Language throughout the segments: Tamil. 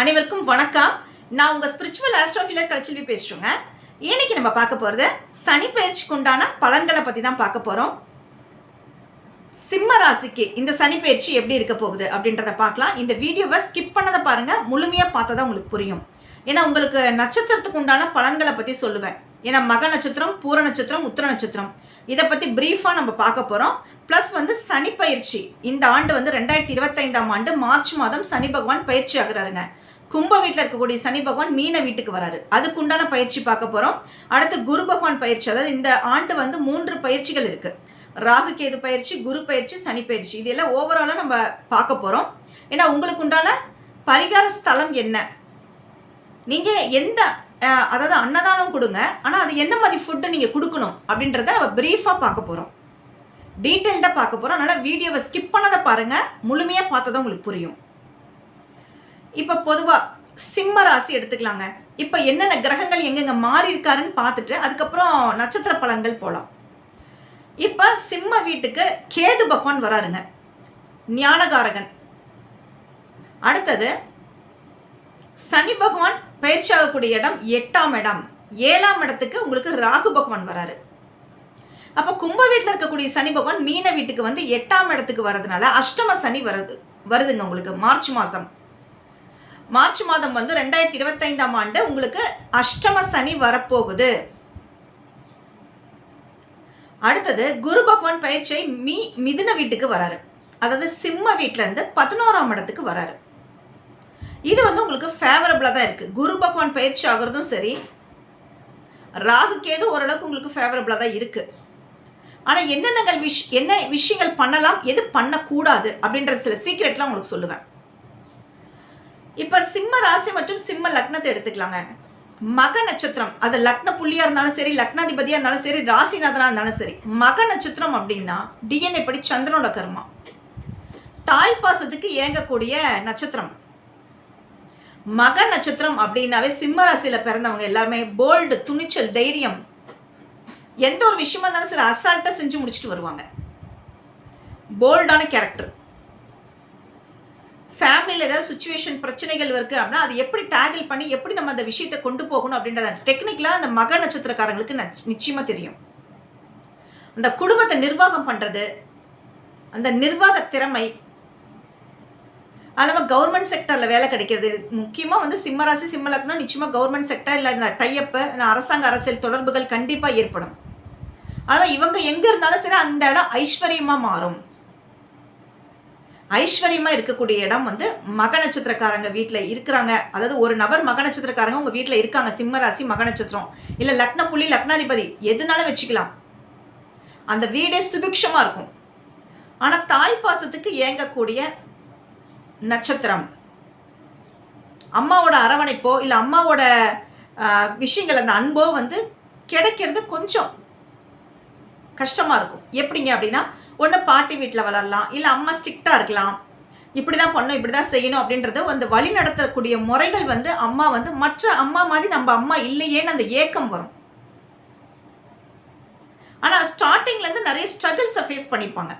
அனைவருக்கும் வணக்கம். நான் உங்கள் ஸ்பிரிச்சுவல் ஆஸ்ட்ரோகிலர் கலச்செல்வி பேசுகிறோங்க இன்னைக்கு நம்ம பார்க்க போகிறது சனி பயிற்சிக்கு உண்டான பலன்களை பற்றி தான் பார்க்க போகிறோம் சிம்ம ராசிக்கு இந்த சனி பயிற்சி எப்படி இருக்க போகுது அப்படின்றத பார்க்கலாம். இந்த வீடியோவை ஸ்கிப் பண்ணதை பாருங்கள் முழுமையாக பார்த்தா தான் உங்களுக்கு புரியும். ஏன்னா உங்களுக்கு நட்சத்திரத்துக்கு உண்டான பலன்களை பற்றி சொல்லுவேன். ஏன்னா மக நட்சத்திரம் பூர நட்சத்திரம் உத்திர நட்சத்திரம். இதை பற்றி ப்ரீஃபாக நம்ம பார்க்க போகிறோம் ப்ளஸ் வந்து சனி பயிற்சி. இந்த ஆண்டு வந்து ரெண்டாயிரத்தி இருபத்தைந்தாம் ஆண்டு மார்ச் மாதம் சனி பகவான் பயிற்சி ஆகிறாருங்க. கும்ப வீட்டில் இருக்கக்கூடிய சனி பகவான் மீன வீட்டுக்கு வராரு. அதுக்குண்டான பயிற்சி பார்க்க போகிறோம் அடுத்து குரு பகவான் பயிற்சி அதாவது இந்த ஆண்டு வந்து மூன்று பயிற்சிகள் இருக்குது ராகு கேது பயிற்சி குரு பயிற்சி சனி பயிற்சி. இதெல்லாம் ஓவராலாக நம்ம பார்க்க போகிறோம் ஏன்னா உங்களுக்கு உண்டான பரிகார ஸ்தலம் என்ன? நீங்கள் எந்த அதாவது அன்னதானம் கொடுங்க. ஆனால் அது என்ன மாதிரி ஃபுட்டு நீங்கள் கொடுக்கணும் அப்படின்றத நம்ம ப்ரீஃபாக பார்க்க போகிறோம் டீட்டெயில்டாக பார்க்க போகிறோம் அதனால் வீடியோவை ஸ்கிப் பண்ணதை பாருங்கள் முழுமையாக பார்த்ததும் உங்களுக்கு புரியும். இப்போ பொதுவாக சிம்ம ராசி எடுத்துக்கலாங்க. இப்போ என்னென்ன கிரகங்கள் எங்கெங்க மாறி இருக்காருன்னு பார்த்துட்டு அதுக்கப்புறம் நட்சத்திர பலன்கள் போகலாம் இப்போ சிம்ம வீட்டுக்கு கேது பகவான் வராருங்க. ஞானகாரகன். அடுத்தது சனி பகவான் பயிற்சியாகக்கூடிய இடம் எட்டாம் இடம். ஏழாம் இடத்துக்கு உங்களுக்கு ராகு பகவான் வராரு. அப்போ கும்ப வீட்டில் இருக்கக்கூடிய சனி பகவான் மீன வீட்டுக்கு வந்து எட்டாம் இடத்துக்கு வர்றதுனால அஷ்டம சனி வருது வருதுங்க உங்களுக்கு. மார்ச் மாதம் மார்ச் மாதம் வந்து ரெண்டாயிரத்தி இருபத்தைந்தாம் ஆண்டு உங்களுக்கு அஷ்டம சனி வரப்போகுது. அடுத்தது குரு பகவான் பயிற்சியை மீ மிதுன வீட்டுக்கு வராரு. அதாவது சிம்ம வீட்டிலேருந்து பதினோராம் இடத்துக்கு வராரு. இது வந்து உங்களுக்கு ஃபேவரபிளாக தான் இருக்குது குரு பகவான் பயிற்சி ஆகிறதும் சரி ராகு கேது ஓரளவுக்கு உங்களுக்கு ஃபேவரபிளாக தான் இருக்குது ஆனால் என்னென்னங்கள் விஷ் என்ன விஷயங்கள் பண்ணலாம் எது பண்ணக்கூடாது அப்படின்ற சில சீக்ரெட்லாம் உங்களுக்கு சொல்லுவேன். இப்போ சிம்ம ராசி மற்றும் சிம்ம லக்னத்தை எடுத்துக்கலாங்க. மக நட்சத்திரம் அது லக்ன புள்ளியா இருந்தாலும் சரி லக்னாதிபதியா இருந்தாலும் சரி ராசிநாதனா இருந்தாலும் சரி மக நட்சத்திரம் அப்படின்னா டிஎன்ஏ படி சந்திரனோட கர்மா. தாய் பாசத்துக்கு இயங்கக்கூடிய நட்சத்திரம். மக நட்சத்திரம் அப்படின்னாவே சிம்ம ராசியில பிறந்தவங்க எல்லாருமே போல்டு துணிச்சல் தைரியம். எந்த ஒரு விஷயமா இருந்தாலும் சரி அசால்ட்டா செஞ்சு முடிச்சுட்டு வருவாங்க. போல்டான கேரக்டர் ஃபேமிலியில் ஏதாவது சுச்சுவேஷன் பிரச்சனைகள் இருக்குது அப்படின்னா அது எப்படி டேகிள் பண்ணி எப்படி நம்ம அந்த விஷயத்தை கொண்டு போகணும் அப்படின்றத டெக்னிக்கலாக அந்த மக நட்சத்திரக்காரங்களுக்கு நிச்சயமாக தெரியும். அந்த குடும்பத்தை நிர்வாகம் பண்ணுறது அந்த நிர்வாக திறமை அது நம்ம கவர்மெண்ட் செக்டரில் வேலை கிடைக்கிறது. முக்கியமாக வந்து சிம்மராசி சிம்மலக்னம் நிச்சயமாக கவர்மெண்ட் செக்டர் இல்லை இந்த டைப்பு அரசாங்க அரசியல் தொடர்புகள் கண்டிப்பாக ஏற்படும். ஆனால் இவங்க எங்கே இருந்தாலும் சரி அந்த இடம் ஐஸ்வர்யமாக மாறும். ஐஸ்வர்யமா இருக்கக்கூடிய இடம் வந்து மக நட்சத்திரக்காரங்க வீட்டில் இருக்கிறாங்க. அதாவது ஒரு நபர் மக நட்சத்திரக்காரங்க உங்க வீட்டில் இருக்காங்க. சிம்ம ராசி மக நட்சத்திரம். இல்லை லக்ன புள்ளி லக்னாதிபதி எதுனாலும் வச்சுக்கலாம். அந்த வீடே சுபிக்ஷமா இருக்கும். ஆனா தாய் பாசத்துக்கு ஏங்கக்கூடிய நட்சத்திரம். அம்மாவோட அரவணைப்போ இல்லை அம்மாவோட விஷயங்கள் அந்த அன்போ வந்து கிடைக்கிறது கொஞ்சம் கஷ்டமாக இருக்கும். எப்படிங்க அப்படின்னா ஒன்று பாட்டி வீட்டில் வளரலாம் இல்லை அம்மா ஸ்ட்ரிக்டாக இருக்கலாம். இப்படி தான் பண்ணணும் இப்படி தான் செய்யணும் அப்படின்றது அந்த வழி நடத்தக்கூடிய முறைகள் வந்து அம்மா வந்து மற்ற அம்மா மாதிரி நம்ம அம்மா இல்லையேன்னு அந்த ஏக்கம் வரும். ஆனால் ஸ்டார்டிங்லேருந்து நிறைய ஸ்ட்ரகிள்ஸை ஃபேஸ் பண்ணிப்பாங்க.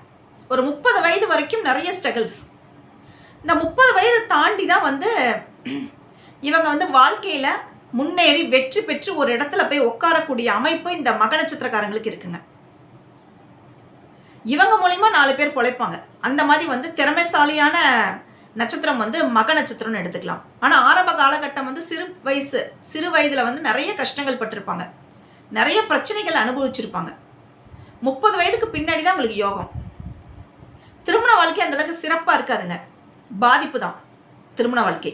ஒரு முப்பது வயது வரைக்கும் நிறைய ஸ்ட்ரகிள்ஸ் இந்த முப்பது வயதை தாண்டி தான் வந்து இவங்க வந்து வாழ்க்கையில் முன்னேறி வெற்றி பெற்று ஒரு இடத்துல போய் உட்காரக்கூடிய அமைப்பு இந்த மக நட்சத்திரக்காரங்களுக்கு இருக்குங்க. இவங்க மூலிமா நாலு பேர் பொழைப்பாங்க. அந்த மாதிரி வந்து திறமைசாலியான நட்சத்திரம் வந்து மக நட்சத்திரம்னு எடுத்துக்கலாம். ஆனால் ஆரம்ப காலகட்டம் வந்து சிறு வயசு சிறு வயதில் வந்து நிறைய கஷ்டங்கள் பட்டிருப்பாங்க. நிறைய பிரச்சனைகள் அனுபவிச்சிருப்பாங்க. முப்பது வயதுக்கு பின்னாடி தான் உங்களுக்கு யோகம். திருமண வாழ்க்கை அந்தளவுக்கு சிறப்பாக இருக்காதுங்க. பாதிப்பு தான் திருமண வாழ்க்கை.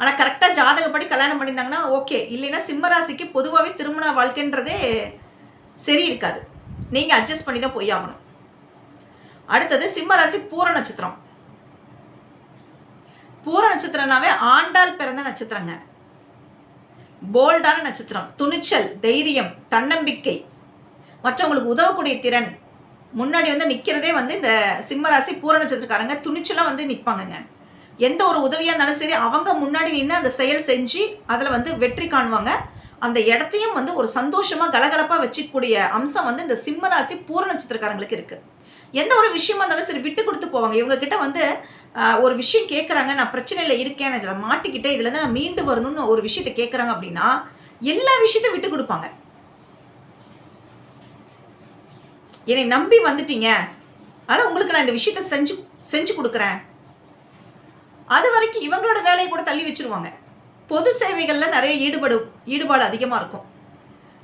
ஆனால் கரெக்டாக ஜாதகப்படி கல்யாணம் பண்ணியிருந்தாங்கன்னா ஓகே இல்லைன்னா சிம்மராசிக்கு பொதுவாகவே திருமண வாழ்க்கைன்றதே சரி இருக்காது. நீங்கள் அட்ஜஸ்ட் பண்ணி தான் போய் ஆகணும். அடுத்தது சிம்மராசி பூர நட்சத்திரம். பூர நட்சத்திரம்னாவே ஆண்டாள் பிறந்த நட்சத்திரங்க. போல்டான நட்சத்திரம். துணிச்சல் தைரியம் தன்னம்பிக்கை. மற்றவங்களுக்கு உதவக்கூடிய திறன். முன்னாடி வந்து நிற்கிறதே வந்து இந்த சிம்மராசி பூர நட்சத்திரக்காரங்க துணிச்சலாக வந்து நிற்பாங்கங்க எந்த ஒரு உதவியாக இருந்தாலும் சரி அவங்க முன்னாடி நின்று அந்த செயல் செஞ்சு அதில் வந்து வெற்றி காணுவாங்க. அந்த இடத்தையும் வந்து ஒரு சந்தோஷமாக கலகலப்பாக வச்சுக்கூடிய அம்சம் வந்து இந்த சிம்மராசி பூர நட்சத்திரக்காரங்களுக்கு இருக்குது எந்த ஒரு விஷயமா இருந்தாலும் சரி விட்டு கொடுத்து போவாங்க. இவங்க கிட்ட வந்து ஒரு விஷயம் கேட்குறாங்க நான் பிரச்சனையில் இருக்கேன் இதில் மாட்டிக்கிட்டேன் இதுலேருந்து நான் மீண்டு வரணும்னு ஒரு விஷயத்தை கேட்குறாங்க அப்படின்னா எல்லா விஷயத்தையும் விட்டு கொடுப்பாங்க. என்னை நம்பி வந்துட்டீங்க. ஆனால் உங்களுக்கு நான் இந்த விஷயத்த செஞ்சு செஞ்சு கொடுக்குறேன். அது வரைக்கும் இவங்களோட வேலையை கூட தள்ளி வச்சிருவாங்க. பொது சேவைகளில் நிறைய ஈடுபாடு ஈடுபாடு அதிகமாக இருக்கும்.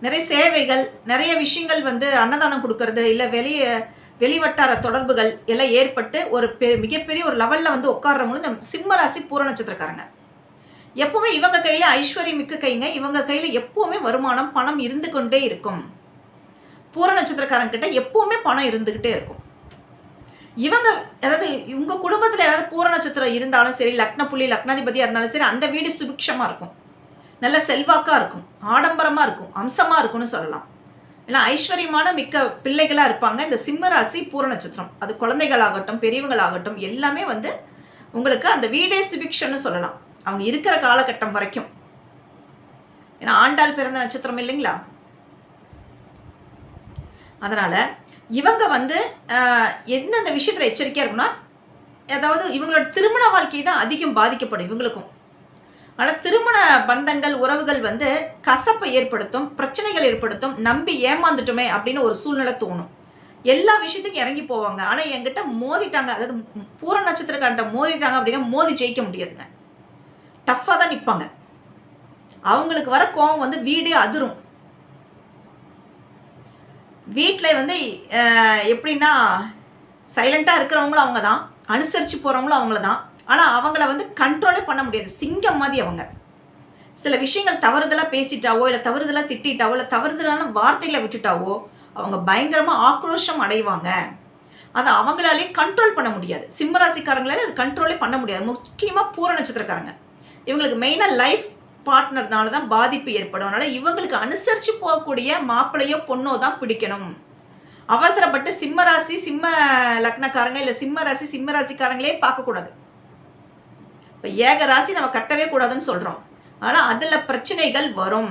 நிறைய சேவைகள் நிறைய விஷயங்கள் வந்து அன்னதானம் கொடுக்கறது இல்லை வெளியே வெளிவட்டார தொடர்புகள் எல்லாம் ஏற்பட்டு ஒரு பெ மிகப்பெரிய ஒரு லெவலில் வந்து உட்கார்றவங்களும் இந்த சிம்ம ராசி பூர நட்சத்திரக்காரங்க. எப்பவுமே இவங்க கையில் ஐஸ்வர்யம் மிக்க கைங்க. இவங்க கையில் எப்போவுமே வருமானம் பணம் இருந்து கொண்டே இருக்கும். பூர நட்சத்திரக்காரங்க கிட்ட பணம் இருந்துக்கிட்டே இருக்கும். இவங்க அதாவது இவங்க குடும்பத்தில் ஏதாவது பூர நட்சத்திரம் இருந்தாலும் சரி லக்ன புள்ளி லக்னாதிபதியாக இருந்தாலும் சரி அந்த வீடு சுபிக்ஷமாக இருக்கும். நல்ல செல்வாக்காக இருக்கும். ஆடம்பரமாக இருக்கும். அம்சமாக இருக்கும்னு சொல்லலாம். ஏன்னா ஐஸ்வர்யமான மிக்க பிள்ளைகளாக இருப்பாங்க. இந்த சிம்ம ராசி பூர நட்சத்திரம். அது குழந்தைகளாகட்டும் பெரியவங்களாகட்டும் எல்லாமே வந்து உங்களுக்கு அந்த வீடே சுபிக்ஷன்னு சொல்லலாம். அவங்க இருக்கிற காலகட்டம் வரைக்கும். ஏன்னா ஆண்டாள் பிறந்த நட்சத்திரம் இல்லைங்களா? அதனால் இவங்க வந்து எந்தெந்த விஷயத்தில் எச்சரிக்கையாக இருக்குன்னா அதாவது இவங்களோட திருமண வாழ்க்கை தான் அதிகம் பாதிக்கப்படும் இவங்களுக்கும். ஆனால் திருமண பந்தங்கள் உறவுகள் வந்து கசப்பை ஏற்படுத்தும் பிரச்சனைகள் ஏற்படுத்தும் நம்பி ஏமாந்துட்டோமே அப்படின்னு ஒரு சூழ்நிலை தோணும். எல்லா விஷயத்துக்கும் இறங்கி போவாங்க. ஆனால் என்கிட்ட மோதிட்டாங்க. அதாவது பூர நட்சத்திரக்காரன்ட்ட மோதிட்டாங்க அப்படின்னா மோதி ஜெயிக்க முடியாதுங்க. டஃப்பாக தான் நிற்பாங்க அவங்களுக்கு வர கோவம் வந்து வீடே அதிரும். வீட்டில் வந்து எப்படின்னா சைலண்ட்டாக இருக்கிறவங்களும் அவங்க தான் அனுசரித்து போகிறவங்களும் அவங்கள தான் ஆனால் அவங்கள வந்து கண்ட்ரோலே பண்ண முடியாது. சிங்கம் மாதிரி அவங்க. சில விஷயங்கள் தவறுதலாக பேசிட்டாவோ இல்லை தவறுதலாக திட்டாவோ இல்லை தவறுதலான வார்த்தைகளை விட்டுட்டாவோ அவங்க பயங்கரமாக ஆக்ரோஷம் அடைவாங்க. அதை அவங்களாலே கண்ட்ரோல் பண்ண முடியாது. சிம்மராசிக்காரங்களால அது கண்ட்ரோலே பண்ண முடியாது. முக்கியமாக பூர நட்சத்திரக்காரங்க. இவங்களுக்கு மெயினாக லைஃப் பார்ட்னர்னால தான் பாதிப்பு ஏற்படும். அதனால் இவங்களுக்கு அனுசரித்து போகக்கூடிய மாப்பிள்ளையோ பொண்ணோ தான் பிடிக்கணும். அவசரப்பட்டு சிம்மராசி சிம்ம லக்னக்காரங்க இல்லை சிம்ம ராசி பார்க்கக்கூடாது. இப்போ ஏக ராசி நம்ம கட்டவே கூடாதுன்னு சொல்கிறோம் ஆனால் அதில் பிரச்சனைகள் வரும்.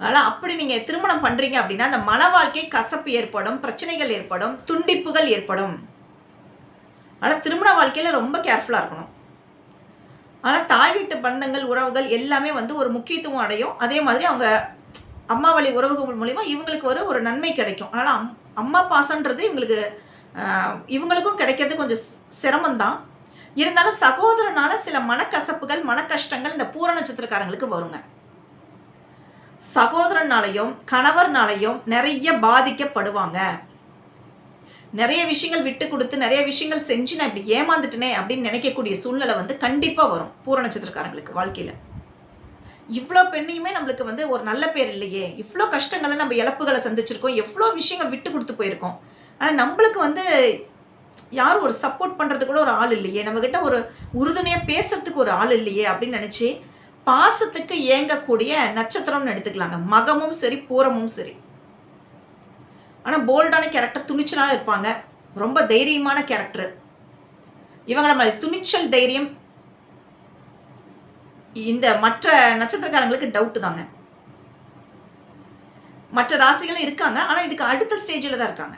அதனால் அப்படி நீங்கள் திருமணம் பண்ணுறீங்க அப்படின்னா அந்த மன வாழ்க்கை கசப்பு ஏற்படும் பிரச்சனைகள் ஏற்படும் துண்டிப்புகள் ஏற்படும். ஆனால் திருமண வாழ்க்கையில் ரொம்ப கேர்ஃபுல்லாக இருக்கணும். ஆனால் தாய் வீட்டு பந்தங்கள் உறவுகள் எல்லாமே வந்து ஒரு முக்கியத்துவம் அடையும். அதே மாதிரி அவங்க அம்மா வழி உறவுகள் மூலிமா இவங்களுக்கு ஒரு ஒரு நன்மை கிடைக்கும். அதனால் அம் அம்மா பாசன்றது இவங்களுக்கு இவங்களுக்கும் கிடைக்கிறது கொஞ்சம் சிரமம்தான். இருந்தாலும் சகோதரனால சில மனக்கசப்புகள் மனக்கஷ்டங்கள் இந்த பூர நட்சத்திரக்காரங்களுக்கு வருங்க. சகோதரனாலையும் கணவர்னாலையும் நிறைய பாதிக்கப்படுவாங்க. நிறைய விஷயங்கள் விட்டு கொடுத்து நிறைய விஷயங்கள் செஞ்சு நான் இப்படி ஏமாந்துட்டனே அப்படின்னு நினைக்கக்கூடிய சூழ்நிலை வந்து கண்டிப்பாக வரும் பூர நட்சத்திரக்காரங்களுக்கு வாழ்க்கையில். இவ்வளோ பெண்ணையுமே நம்மளுக்கு வந்து ஒரு நல்ல பேர் இல்லையே. இவ்வளோ கஷ்டங்களை நம்ம இழப்புகளை சந்திச்சிருக்கோம். எவ்வளோ விஷயங்கள் விட்டு கொடுத்து போயிருக்கோம். ஆனால் நம்மளுக்கு வந்து யாரும் ஒரு சப்போர்ட் பண்ணுறது கூட ஒரு ஆள் இல்லையே. நம்மக்கிட்ட ஒரு உறுதுணையாக பேசுறதுக்கு ஒரு ஆள் இல்லையே அப்படின்னு நினச்சி பாசத்துக்கு ஏங்கக்கூடிய நட்சத்திரம்னு எடுத்துக்கலாங்க. மகமும் சரி பூரமும் சரி. ஆனால் போல்டான கேரக்டர் துணிச்சலாக இருப்பாங்க. ரொம்ப தைரியமான கேரக்டர் இவங்க நம்ம துணிச்சல் தைரியம் இந்த மற்ற நட்சத்திரக்காரங்களுக்கு டவுட்டு தாங்க. மற்ற ராசிகளும் இருக்காங்க. ஆனால் இதுக்கு அடுத்த ஸ்டேஜில் தான் இருக்காங்க.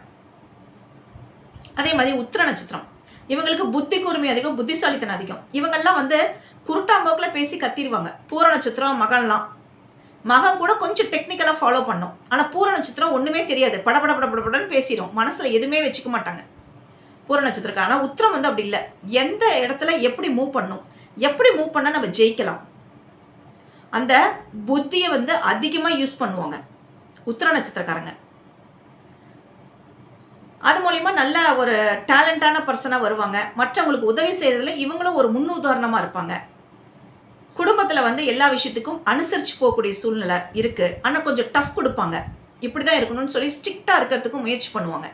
அதே மாதிரி உத்திர நட்சத்திரம். இவங்களுக்கு புத்தி கூர்மை அதிகம் புத்திசாலித்தனம் அதிகம். இவங்கெல்லாம் வந்து குருட்டாம்போக்கில் பேசி கத்திடுவாங்க. பூர நட்சத்திரம் மகன்லாம். மகன் கூட கொஞ்சம் டெக்னிக்கலாக ஃபாலோ பண்ணும். ஆனால் பூர நட்சத்திரம் ஒன்றுமே தெரியாது. படபட படபடன்னு பேசிடும் மனசில் எதுவுமே வச்சுக்க மாட்டாங்க. பூர நட்சத்திரக்கு ஆனால் உத்திரம் வந்து அப்படி இல்லை. எந்த இடத்துல எப்படி மூவ் பண்ணும் எப்படி மூவ் பண்ணால் நம்ம ஜெயிக்கலாம் அந்த புத்தியை வந்து அதிகமாக யூஸ் பண்ணுவாங்க. உத்திர நட்சத்திரக்காரங்க. அது மூலிமா நல்ல ஒரு டேலண்டான பர்சனாக வருவாங்க. மற்றவங்களுக்கு உதவி செய்கிறதுல இவங்களும் ஒரு முன்னுதாரணமாக இருப்பாங்க. குடும்பத்தில் வந்து எல்லா விஷயத்துக்கும் அனுசரித்து போகக்கூடிய சூழ்நிலை இருக்குது ஆனால் கொஞ்சம் டஃப் கொடுப்பாங்க. இப்படி தான் இருக்கணும்னு சொல்லி ஸ்ட்ரிக்டாக இருக்கிறதுக்கும் முயற்சி பண்ணுவாங்க.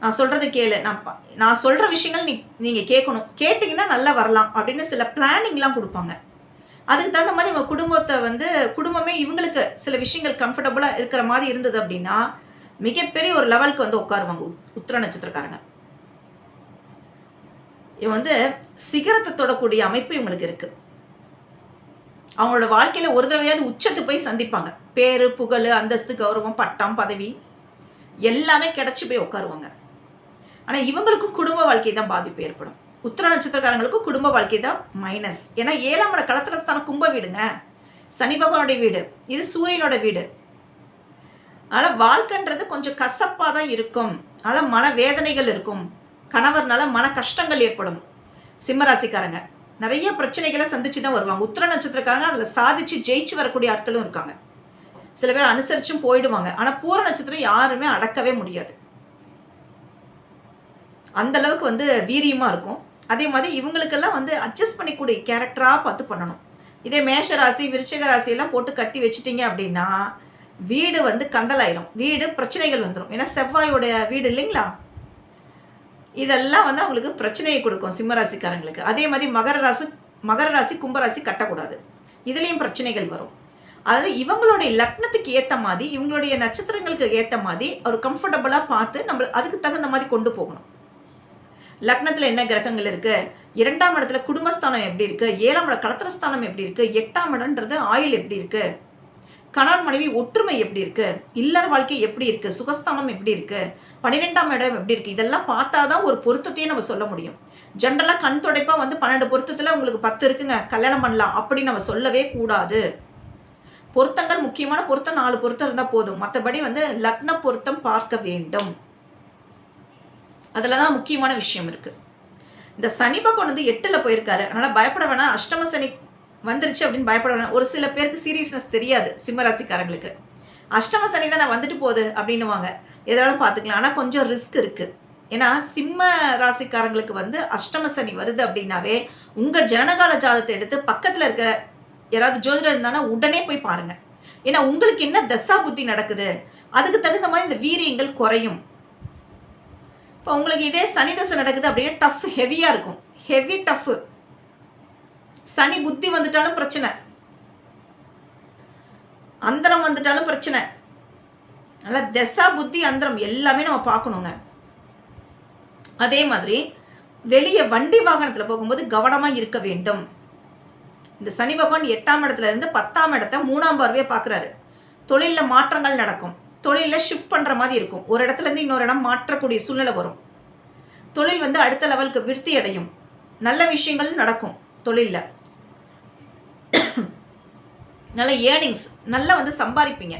நான் சொல்கிறது கேளு. நான் நான் சொல்கிற விஷயங்கள் நீ நீங்கள் கேட்கணும். கேட்டிங்கன்னா நல்லா வரலாம் அப்படின்னு சில பிளானிங்லாம் கொடுப்பாங்க. அதுக்கு தகுந்த மாதிரி இவங்க குடும்பத்தை வந்து குடும்பமே இவங்களுக்கு சில விஷயங்கள் கம்ஃபர்டபுளாக இருக்கிற மாதிரி இருந்தது அப்படின்னா மிகப்பெரிய ஒரு லெவலுக்கு வந்து உட்காருவாங்க உத்திர நட்சத்திரக்காரங்க. இவங்க வந்து சிகரத்தை தொடக்கூடிய அமைப்பு இவங்களுக்கு இருக்கு. அவங்களோட வாழ்க்கையில் ஒரு தடவையாவது உச்சத்து போய் சந்திப்பாங்க. பேரு புகழ் அந்தஸ்து கௌரவம் பட்டம் பதவி எல்லாமே கிடச்சி போய் உட்காருவாங்க. ஆனால் இவங்களுக்கும் குடும்ப வாழ்க்கை தான் பாதிப்பு ஏற்படும். உத்திர நட்சத்திரக்காரங்களுக்கும் குடும்ப வாழ்க்கை தான் மைனஸ் ஏன்னா ஏழாம் இட களத்திரஸ்தானம் கும்ப வீடுங்க. சனி பகவானுடைய வீடு. இது சூரியனோட வீடு. அதனால் வாழ்க்கைன்றது கொஞ்சம் கசப்பாக தான் இருக்கும். அதனால் மன வேதனைகள் இருக்கும். கணவர்னால மன கஷ்டங்கள் ஏற்படும். சிம்மராசிக்காரங்க நிறைய பிரச்சனைகளை சந்திச்சு தான் வருவாங்க. உத்திர நட்சத்திரக்காரங்க அதில் சாதிச்சு ஜெயிச்சு வரக்கூடிய ஆட்களும் இருக்காங்க. சில பேர் அனுசரிச்சும் போயிடுவாங்க. ஆனால் பூர நட்சத்திரம் யாருமே அடக்கவே முடியாது. அந்த அளவுக்கு வந்து வீரியமாக இருக்கும். அதே மாதிரி இவங்களுக்கெல்லாம் வந்து அட்ஜஸ்ட் பண்ணிக்கூடிய கேரக்டராக பார்த்து பண்ணணும். இதே மேஷ ராசி விருச்சிக ராசியெல்லாம் போட்டு கட்டி வச்சிட்டிங்க அப்படின்னா வீடு வந்து கந்தலாயிரும். வீடு பிரச்சனைகள் வந்துடும் ஏன்னா செவ்வாயோடைய வீடு இல்லைங்களா? இதெல்லாம் வந்து அவங்களுக்கு பிரச்சனையை கொடுக்கும் சிம்மராசிக்காரங்களுக்கு. அதே மாதிரி மகர ராசி மகர ராசி கும்பராசி கட்டக்கூடாது. இதுலேயும் பிரச்சனைகள் வரும். அதாவது இவங்களுடைய லக்னத்துக்கு ஏற்ற மாதிரி இவங்களுடைய நட்சத்திரங்களுக்கு ஏற்ற மாதிரி ஒரு கம்ஃபர்டபுளாக பார்த்து நம்ம அதுக்கு தகுந்த மாதிரி கொண்டு போகணும். லக்னத்தில் என்ன கிரகங்கள் இருக்குது இரண்டாம் இடத்துல குடும்பஸ்தானம் எப்படி இருக்குது ஏழாம் இடம் கலத்திரஸ்தானம் எப்படி இருக்குது எட்டாம் இடம்ன்றது ஆயுள் எப்படி இருக்குது கணவன் மனைவி ஒற்றுமை எப்படி இருக்கு? இல்லற வாழ்க்கை எப்படி இருக்கு? சுகஸ்தானம் எப்படி இருக்கு? பன்னிரெண்டாம் இடம் எப்படி இருக்கு? இதெல்லாம் பார்த்தா தான் ஒரு பொருத்தத்தையே நம்ம சொல்ல முடியும். ஜென்ரலாக கண் துடைப்பாக வந்து பன்னெண்டு பொருத்தத்தில் உங்களுக்கு பத்து இருக்குங்க. கல்யாணம் பண்ணலாம் அப்படி நம்ம சொல்லவே கூடாது. பொருத்தங்கள் முக்கியமான பொருத்தம் நாலு பொருத்தம் இருந்தால் போதும். மற்றபடி வந்து லக்ன பொருத்தம் பார்க்க வேண்டும். அதில் தான் முக்கியமான விஷயம் இருக்குது இந்த சனி பகவான் வந்து எட்டில் போயிருக்காரு. அதனால் பயப்பட வேணாம். அஷ்டம சனி வந்துருச்சு அப்படின்னு பயப்பட ஒரு சில பேருக்கு சீரியஸ்னஸ் தெரியாது சிம்மராசிக்காரங்களுக்கு. அஷ்டம சனி தான் நான் வந்துட்டு போகுது அப்படின்னுவாங்க. எதாவது பார்த்துக்கலாம். ஆனால் கொஞ்சம் ரிஸ்க் இருக்குது ஏன்னா சிம்ம ராசிக்காரங்களுக்கு வந்து அஷ்டம சனி வருது அப்படின்னாவே உங்கள் ஜனகால ஜாதத்தை எடுத்து பக்கத்தில் இருக்கிற யாராவது ஜோதிடர் இருந்தானா உடனே போய் பாருங்கள் ஏன்னா உங்களுக்கு என்ன தசா புத்தி நடக்குது அதுக்கு தகுந்த மாதிரி இந்த வீரியங்கள் குறையும். இப்போ உங்களுக்கு இதே சனி தசை நடக்குது அப்படின்னா டஃப் ஹெவியாக இருக்கும். ஹெவி டஃப்பு சனி புத்தி வந்துட்டாலும் பிரச்சனை. அந்தரம் வந்துட்டாலும் பிரச்சனை. அதனால தசா புத்தி அந்தரம் எல்லாமே நம்ம பார்க்கணுங்க. அதே மாதிரி வெளியே வண்டி வாகனத்தில் போகும்போது கவனமாக இருக்க வேண்டும். இந்த சனி பகவான் எட்டாம் இடத்துல இருந்து பத்தாம் இடத்த மூணாம் பார்வையை பார்க்குறாரு. தொழிலில் மாற்றங்கள் நடக்கும். தொழிலில் ஷிஃப்ட் பண்ணுற மாதிரி இருக்கும். ஒரு இடத்துல இருந்து இன்னொரு இடம் மாற்றக்கூடிய சூழ்நிலை வரும். தொழில் வந்து அடுத்த லெவலுக்கு விருத்தி அடையும். நல்ல விஷயங்கள் நடக்கும். தொழிலில். நல்ல ஏர்னிங்ஸ் நல்லா வந்து சம்பாதிப்பீங்க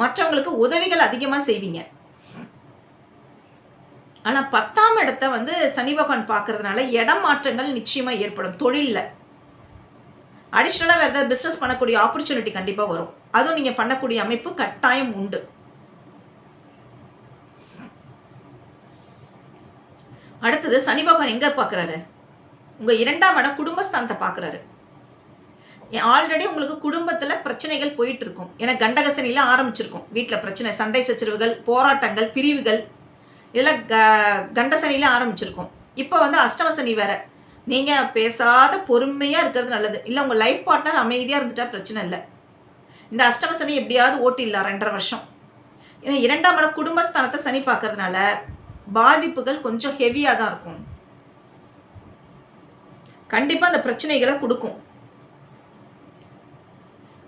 மற்றவங்களுக்கு உதவிகள் அதிகமாக செய்வீங்க. ஆனால் பத்தாம் இடத்த வந்து சனி பகவான் பார்க்கறதுனால இடம் மாற்றங்கள் நிச்சயமாக ஏற்படும் தொழிலில். அடிஷ்னலாக வேறு ஏதாவது பிஸ்னஸ் பண்ணக்கூடிய ஆப்பர்ச்சுனிட்டி கண்டிப்பாக வரும். அதுவும் நீங்கள் பண்ணக்கூடிய அமைப்பு கட்டாயம் உண்டு. அடுத்தது சனி பகவான் எங்கே பார்க்குறாரு? உங்கள் இரண்டாம் இடம் குடும்பஸ்தானத்தை பார்க்குறாரு. ஆல்ரெடி உங்களுக்கு குடும்பத்தில் பிரச்சனைகள் போயிட்டு இருக்கும் ஏன்னா கண்டகசனியில் ஆரம்பிச்சிருக்கும். வீட்டில் பிரச்சனை சண்டை சச்சரவுகள் போராட்டங்கள் பிரிவுகள் இதெல்லாம் க கண்டசனியில் ஆரம்பிச்சிருக்கும். இப்போ வந்து அஷ்டமசனி வேற. நீங்கள் பேசாத பொறுமையாக இருக்கிறது நல்லது. இல்லை உங்கள் லைஃப் பார்ட்னர் அமைதியாக இருந்துட்டா பிரச்சனை இல்லை. இந்த அஷ்டமசனி எப்படியாவது ஓட்டிடலாம் ரெண்டரை வருஷம். ஏன்னா இரண்டாம் இடம் குடும்பஸ்தானத்தை சனி பார்க்கறதுனால பாதிப்புகள் கொஞ்சம் ஹெவியாக தான் இருக்கும். கண்டிப்பாக அந்த பிரச்சனைகளை கொடுக்கும்.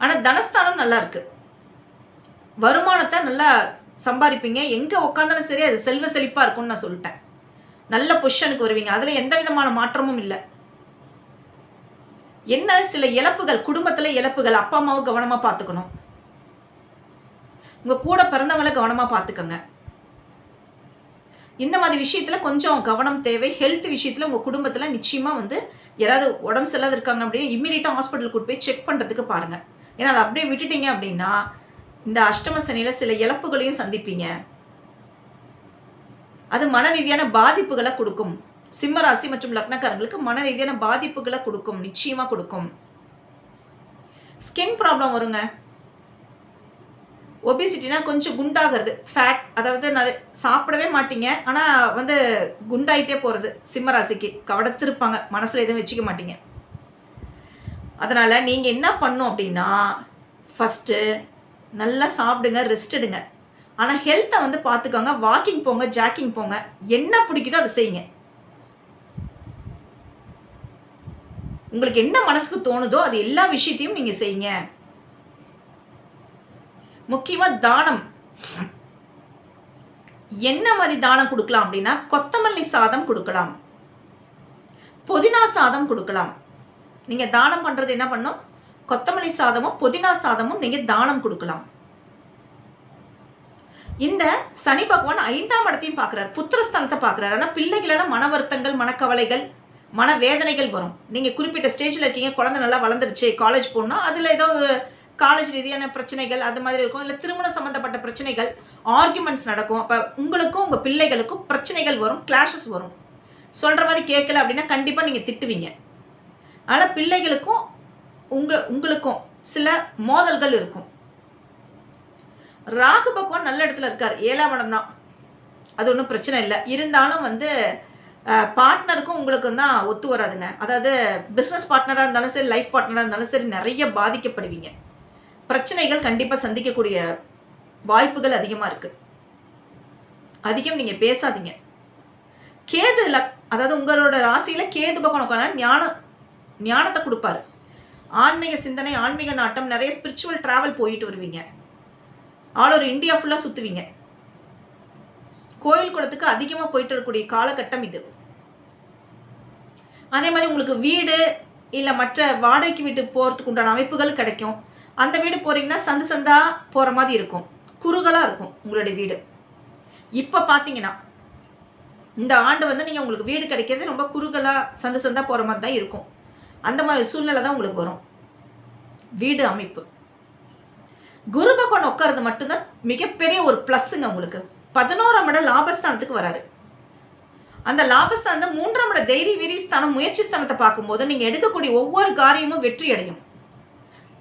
ஆனால் தனஸ்தானம் நல்லா இருக்கு. வருமானத்தை நல்லா சம்பாதிப்பீங்க. எங்கே உட்காந்தாலும் சரி அது செல்வ செழிப்பாக இருக்கும்னு நான் சொல்லிட்டேன். நல்ல பொசிஷனுக்கு வருவீங்க. அதில் எந்த விதமான மாற்றமும் இல்லை. என்ன சில இழப்புகள் குடும்பத்தில் இழப்புகள் அப்பா அம்மாவை கவனமாக பார்த்துக்கணும். உங்கள் கூட பிறந்தவங்களை கவனமாக பார்த்துக்கோங்க. இந்த மாதிரி விஷயத்தில் கொஞ்சம் கவனம் தேவை. ஹெல்த் விஷயத்தில் உங்கள் குடும்பத்தில் நிச்சயமாக வந்து யாராவது உடம்பு சரியில்லாத இருக்காங்க அப்படின்னா இம்மீடியட்டாக ஹாஸ்பிட்டலுக்கு கூட்டு போய் செக் பண்ணுறதுக்கு பாருங்கள் ஏன்னா அதை அப்படியே விட்டுட்டீங்க அப்படின்னா இந்த அஷ்டம சனியில் சில இழப்புகளையும் சந்திப்பீங்க. அது மன ரீதியான பாதிப்புகளை கொடுக்கும். சிம்ம ராசி மற்றும் லக்னக்காரங்களுக்கு மன ரீதியான பாதிப்புகளை கொடுக்கும். நிச்சயமாக கொடுக்கும். ஸ்கின் ப்ராப்ளம் வருங்க. ஒபிசிட்டினா கொஞ்சம் குண்டாகிறது. ஃபேட் அதாவது நிறைய சாப்பிடவே மாட்டீங்க. ஆனால் வந்து குண்டாயிட்டே போகிறது சிம்மராசிக்கு. கவடத்திருப்பாங்க. மனசில் எதுவும் வச்சுக்க மாட்டீங்க. அதனால் நீங்கள் என்ன பண்ணும் அப்படின்னா ஃபஸ்ட்டு நல்லா சாப்பிடுங்க ரெஸ்ட் எடுங்க. ஆனால் ஹெல்த்தை வந்து பார்த்துக்கோங்க வாக்கிங் போங்க ஜாக்கிங் போங்க. என்ன பிடிக்குதோ அதை செய்யுங்க. உங்களுக்கு என்ன மனசுக்கு தோணுதோ அது எல்லா விஷயத்தையும் நீங்கள் செய்யுங்க. முக்கியமாக தானம். என்ன மாதிரி தானம் கொடுக்கலாம் அப்படின்னா கொத்தமல்லி சாதம் கொடுக்கலாம். புதினா சாதம் கொடுக்கலாம். நீங்கள் தானம் பண்ணுறது என்ன பண்ணும்? கொத்தமல்லி சாதமும் புதினா சாதமும் நீங்கள் தானம் கொடுக்கலாம். இந்த சனி பகவான் ஐந்தாம் இடத்தையும் பார்க்குறாரு. புத்திரஸ்தானத்தை பார்க்குறாரு. ஆனால் பிள்ளைகளான மன வருத்தங்கள் மனக்கவலைகள் மன வேதனைகள் வரும். நீங்கள் குறிப்பிட்ட ஸ்டேஜில் இருக்கீங்க குழந்தை நல்லா வளர்ந்துருச்சு காலேஜ் போகணும் அதில் ஏதோ காலேஜ் ரீதியான பிரச்சனைகள் அது மாதிரி இருக்கும். இல்லை திருமணம் சம்மந்தப்பட்ட பிரச்சனைகள் ஆர்குமெண்ட்ஸ் நடக்கும். அப்போ உங்களுக்கும் உங்கள் பிள்ளைகளுக்கும் பிரச்சனைகள் வரும் கிளாஷஸ் வரும். சொல்கிற மாதிரி கேட்கல அப்படின்னா கண்டிப்பாக நீங்கள் திட்டுவீங்க. ஆனால் பிள்ளைகளுக்கும் உங்கள் உங்களுக்கும் சில மோதல்கள் இருக்கும். ராகு பகவான் நல்ல இடத்துல இருக்கார். ஏழாம் இடம் தான். அது ஒன்றும் பிரச்சனை இல்லை. இருந்தாலும் வந்து பார்ட்னருக்கும் உங்களுக்கும் தான் ஒத்து வராதுங்க. அதாவது பிஸ்னஸ் பார்ட்னராக இருந்தாலும் சரி லைஃப் பார்ட்னராக இருந்தாலும் சரி நிறைய பாதிக்கப்படுவீங்க. பிரச்சனைகள் கண்டிப்பாக சந்திக்கக்கூடிய வாய்ப்புகள் அதிகமாக இருக்குது அதிகம் நீங்கள் பேசாதீங்க. கேது லக் அதாவது உங்களோட ராசியில் கேது பகவான் உட்காந்து ஞானம் ஞானத்தை கொடுப்பாரு. ஆன்மீக சிந்தனை ஆன்மீக நாட்டம் நிறைய ஸ்பிரிச்சுவல் ட்ராவல் போயிட்டு வருவீங்க. ஆல் ஓவர் இந்தியா ஃபுல்லாக சுற்றுவீங்க கோயில் குளத்துக்கு அதிகமாக போயிட்டு இருக்கக்கூடிய காலகட்டம் இது. அதே மாதிரி உங்களுக்கு வீடு இல்லை மற்ற வாடகைக்கு வீட்டு போகிறதுக்கு உண்டான அமைப்புகள் கிடைக்கும். அந்த வீடு போகிறீங்கன்னா சந்து சந்தா போகிற மாதிரி இருக்கும். குறுகலாக இருக்கும் உங்களுடைய வீடு. இப்போ பார்த்தீங்கன்னா இந்த ஆண்டு வந்து நீங்கள் உங்களுக்கு வீடு கிடைக்கிறது ரொம்ப குறுகலாக சந்து சந்தா போகிற மாதிரி தான் இருக்கும். அந்த மாதிரி சூழ்நிலை தான் உங்களுக்கு வரும். வீடு அமைப்பு. குரு பகவான் உட்கார்றது மட்டும்தான் மிகப்பெரிய ஒரு ப்ளஸ்ஸுங்க உங்களுக்கு. பதினோராம் இடம் லாபஸ்தானத்துக்கு வராரு. அந்த லாபஸ்தானம் மூன்றாம் இட தைரிய வீரி ஸ்தானம் முயற்சி ஸ்தானத்தை பார்க்கும்போது நீங்கள் எடுக்கக்கூடிய ஒவ்வொரு காரியமும் வெற்றி அடையும்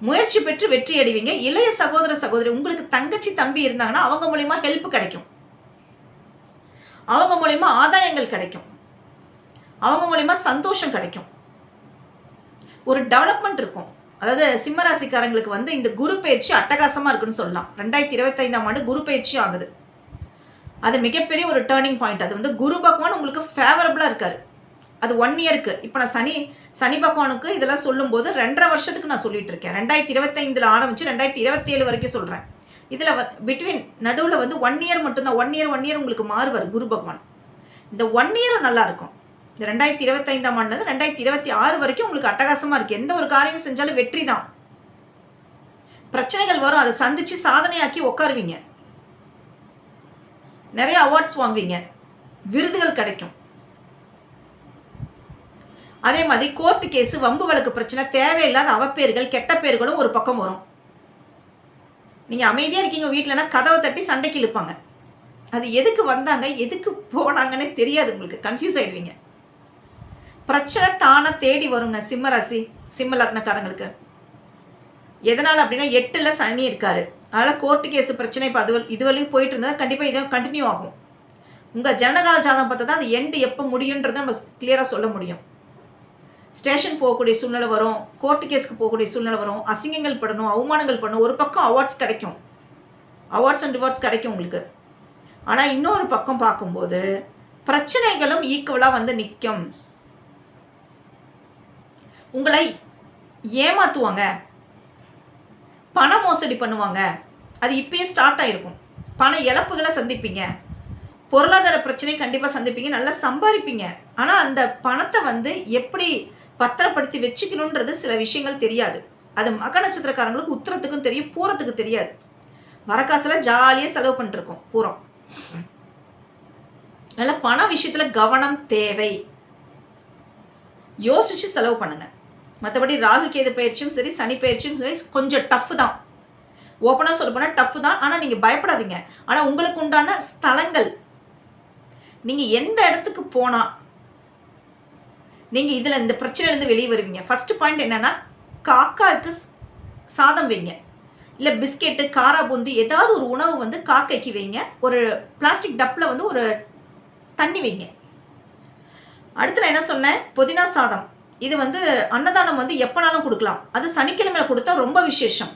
முயற்சி பெற்று வெற்றி அடைவீங்க. இளைய சகோதர சகோதரி உங்களுக்கு தங்கச்சி தம்பி இருந்தாங்கன்னா அவங்க மூலயமா ஹெல்ப் கிடைக்கும். அவங்க மூலயமா ஆதாயங்கள் கிடைக்கும். அவங்க மூலயமா சந்தோஷம் கிடைக்கும். ஒரு டெவலப்மெண்ட் இருக்கும். அதாவது சிம்மராசிக்காரங்களுக்கு வந்து இந்த குரு பயிற்சி அட்டகாசமாக இருக்குன்னு சொல்லலாம். ரெண்டாயிரத்தி இருபத்தைந்தாம் ஆண்டு குரு பயிற்சி ஆகுது. அது மிகப்பெரிய ஒரு டேர்னிங் பாயிண்ட் அது வந்து குரு பகவான் உங்களுக்கு ஃபேவரபுளாக இருக்கார். அது ஒன் இயருக்கு இப்போ நான் சனி சனி பகவானுக்கு இதெல்லாம் சொல்லும்போது ரெண்டரை வருஷத்துக்கு நான் சொல்லிட்டு இருக்கேன் ரெண்டாயிரத்தி இருபத்தைந்தில் ஆரம்பித்து ரெண்டாயிரத்தி இருபத்தி ஏழு வரைக்கும் சொல்கிறேன் இதில் பிட்வீன் நடுவில் வந்து ஒன் இயர் மட்டும்தான் ஒன் இயர் ஒன் இயர் உங்களுக்கு மாறுவார் குரு பகவான். இந்த ஒன் இயரும் நல்லாயிருக்கும் இந்த ரெண்டாயிரத்தி இருபத்தைந்தாம் ஆண்டு ரெண்டாயிரத்தி இருபத்தி ஆறு வரைக்கும் உங்களுக்கு அட்டகாசமாக இருக்குது எந்த ஒரு காரியம் செஞ்சாலும் வெற்றி தான். பிரச்சனைகள் வரும் அதை சந்தித்து சாதனையாக்கி உட்காருவீங்க நிறைய அவார்ட்ஸ் வாங்குவீங்க. விருதுகள் கிடைக்கும். அதே மாதிரி கோர்ட்டு கேஸு வம்பு வழக்கு பிரச்சனை தேவையில்லாத அவப்பேர்கள் கெட்ட பேர்களும் ஒரு பக்கம் வரும். நீங்கள் அமைதியாக இருக்கீங்க வீட்டிலனா கதவை தட்டி சண்டைக்கு இழுப்பாங்க. அது எதுக்கு வந்தாங்க எதுக்கு போனாங்கன்னே தெரியாது உங்களுக்கு கன்ஃபியூஸ் ஆகிடுவீங்க பிரச்சனை தானாக தேடி வருங்க சிம்ம ராசி சிம்ம லக்னக்காரங்களுக்கு. எதனால் அப்படின்னா எட்டில் சனி இருக்காரு. அதனால் கோர்ட்டு கேஸு பிரச்சனை இப்போ அது இதுவரையும் போயிட்டு இருந்தால் கண்டிப்பாக இதை கண்டினியூ ஆகும். உங்கள் ஜனகால ஜாதகம் பார்த்தா தான் அது எண்டு எப்போ முடியுன்றதை நம்ம கிளியராக சொல்ல முடியும். ஸ்டேஷன் போகக்கூடிய சூழ்நிலை வரும் கோர்ட்டு கேஸ்க்கு போகக்கூடிய சூழ்நிலை வரும் அசிங்கங்கள் படணும் அவமானங்கள் பண்ணணும் ஒரு பக்கம் அவார்ட்ஸ் கிடைக்கும். அவார்ட்ஸ் அண்ட் ரிவார்ட்ஸ் கிடைக்கும் உங்களுக்கு. ஆனால் இன்னொரு பக்கம் பார்க்கும்போது பிரச்சனைகளும் ஈக்குவலாக வந்து நிற்கும் உங்களை ஏமாற்றுவாங்க பண மோசடி பண்ணுவாங்க. அது இப்பயே ஸ்டார்ட் ஆகிருக்கும் பண இழப்புகளை சந்திப்பீங்க. பொருளாதார பிரச்சனையை கண்டிப்பாக சந்திப்பீங்க. நல்லா சம்பாதிப்பீங்க. ஆனால் அந்த பணத்தை வந்து எப்படி பத்திரப்படுத்தி வச்சுக்கணுன்றது சில விஷயங்கள் தெரியாது. அது மக நட்சத்திரக்காரங்களுக்கு உத்தரத்துக்கும் தெரியும் பூரத்துக்கு தெரியாது. வரக்காசில் ஜாலியாக செலவு பண்ணிருக்கோம் பூரம். அதனால் பண விஷயத்தில் கவனம் தேவை. யோசிச்சு செலவு பண்ணுங்கள் மற்றபடி ராகு கேது பயிற்சியும் சரி சனி பயிற்சியும் சரி கொஞ்சம் டஃப் தான். ஓப்பனாக சொல்ல போனால் டஃப் தான். ஆனால் நீங்கள் பயப்படாதீங்க. ஆனால் உங்களுக்கு உண்டான ஸ்தலங்கள். நீங்கள் எந்த இடத்துக்கு போனால் நீங்கள் இதில் இந்த பிரச்சனையிலேருந்து வெளியே வருவீங்க. ஃபஸ்ட்டு பாயிண்ட் என்னென்னா காக்காவுக்கு சாதம் வைங்க. இல்லை பிஸ்கெட்டு காரா பூந்து ஏதாவது ஒரு உணவு வந்து காக்கைக்கு வைங்க. ஒரு பிளாஸ்டிக் டப்பில் வந்து ஒரு தண்ணி வைங்க. அடுத்து நான் என்ன சொன்னேன்? புதினா சாதம். இது வந்து அன்னதானம் வந்து எப்போனாலும் கொடுக்கலாம். அது சனிக்கிழமையில் கொடுத்தா ரொம்ப விசேஷம்.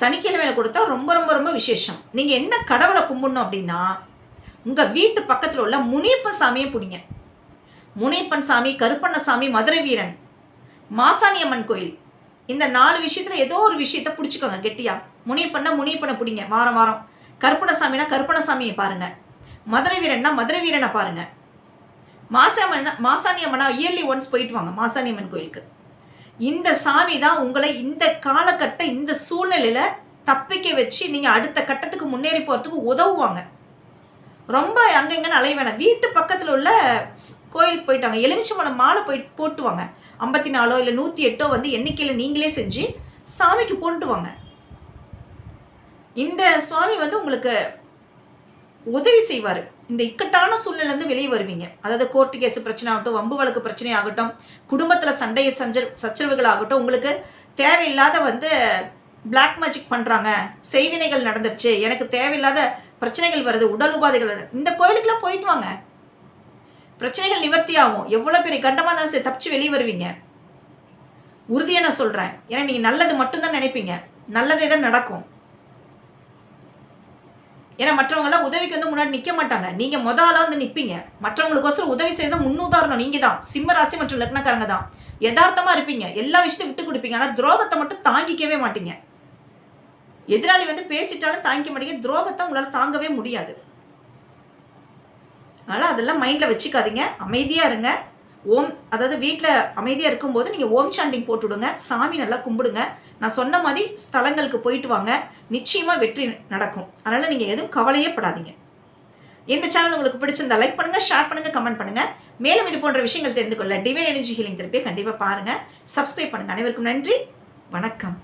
சனிக்கிழமையில் கொடுத்தா ரொம்ப ரொம்ப ரொம்ப விசேஷம். நீங்கள் என்ன கடவுளை கும்பிடணும் அப்படின்னா உங்கள் வீட்டு பக்கத்தில் உள்ள முனியப்பன் சாமியை பிடிங்க. முனியப்பன் சாமி கருப்பண்ணசாமி மதுரை வீரன் மாசாணியம்மன் கோயில். இந்த நாலு விஷயத்தில் ஏதோ ஒரு விஷயத்த பிடிச்சிக்கோங்க கெட்டியா. முனியப்பண்ணா முனியப்பனை பிடிங்க வாரம் வாரம். கருப்பணசாமினா கருப்பணசாமியை பாருங்கள் மதுரை வீரன்னா மதுரை வீரனை பாருங்கள் மாசாமன்னா மாசாணியம்மனா இயர்லி ஒன்ஸ் போயிட்டு வாங்க மாசாணி அம்மன் கோயிலுக்கு. இந்த சாமி தான் உங்களை இந்த காலகட்ட இந்த சூழ்நிலையில் தப்பிக்க வச்சு நீங்கள் அடுத்த கட்டத்துக்கு முன்னேறி போகிறதுக்கு உதவுவாங்க. ரொம்ப அங்கங்கன்னு அலைய வேணாம். வீட்டு பக்கத்தில் உள்ள கோயிலுக்கு போயிட்டாங்க. எலுமிச்சம்பழம் மாலை போய் போட்டுவாங்க. ஐம்பத்தி நாலோ இல்லை நூற்றி எட்டோ வந்து எண்ணிக்கையில் நீங்களே செஞ்சு சாமிக்கு போட்டுவாங்க. வாங்க இந்த சுவாமி வந்து உங்களுக்கு உதவி செய்வார். இந்த இக்கட்டான சூழ்நிலேருந்து வெளியே வருவீங்க. அதாவது கோர்ட்டு கேஸ் பிரச்சனை ஆகட்டும் வம்பு வழக்கு பிரச்சனை ஆகட்டும் குடும்பத்தில் சண்டை சஞ்ச சச்சரவுகள் ஆகட்டும் உங்களுக்கு தேவையில்லாத வந்து பிளாக் மேஜிக் பண்ணுறாங்க செய்வினைகள் நடந்துருச்சு. எனக்கு தேவையில்லாத பிரச்சனைகள் வருது உடல் உபாதைகள் வருது. இந்த கோயிலுக்குலாம் போயிட்டு வாங்க. பிரச்சனைகள் நிவர்த்தி ஆகும். எவ்வளோ பெரிய கண்டமாக இருந்தாலும் சரி தப்பிச்சு வெளியே வருவீங்க. உறுதியாக நான் சொல்கிறேன் ஏன்னா நீங்கள் நல்லது மட்டும்தான் நினைப்பீங்க. நல்லதே தான் நடக்கும். ஏன்னா மற்றவங்களாம் உதவிக்கு வந்து முன்னாடி நிற்க மாட்டாங்க. நீங்கள் முத ஆளாக வந்து நிற்பீங்க மற்றவங்களுக்கோசரம் உதவி செய்யறது முன்னுதாரணம். நீங்கள் தான். சிம்ம ராசி மற்றும் லக்னக்காரங்க தான். யதார்த்தமாக இருப்பீங்க. எல்லா விஷயத்தையும் விட்டு கொடுப்பீங்க. ஆனால் துரோகத்தை மட்டும் தாங்கிக்கவே மாட்டீங்க. எதிராளி வந்து பேசிட்டாலும் தாங்கிக்க மாட்டீங்க துரோகத்தை உங்களால் தாங்கவே முடியாது. அதனால் அதெல்லாம் மைண்டில் வச்சுக்காதீங்க. அமைதியாக இருங்க. ஓம் அதாவது வீட்டில் அமைதியாக இருக்கும்போது நீங்கள் ஓம் சாண்டிங் போட்டுவிடுங்க சாமி நல்லா கும்பிடுங்க. நான் சொன்ன மாதிரி ஸ்தலங்களுக்கு போயிட்டு வாங்க. நிச்சயமாக வெற்றி நடக்கும். அதனால் நீங்கள் எதுவும் கவலையே படாதீங்க. இந்த சேனல் உங்களுக்கு பிடிச்சிருந்தா லைக் பண்ணுங்கள் ஷேர் பண்ணுங்கள் கமெண்ட் பண்ணுங்கள் மேலும் இது போன்ற விஷயங்கள் தெரிந்து கொள்ள டிவைன் எனர்ஜி ஹீலிங் திருப்பியை கண்டிப்பாக பாருங்கள் சப்ஸ்கிரைப் பண்ணுங்கள் அனைவருக்கும் நன்றி. வணக்கம்.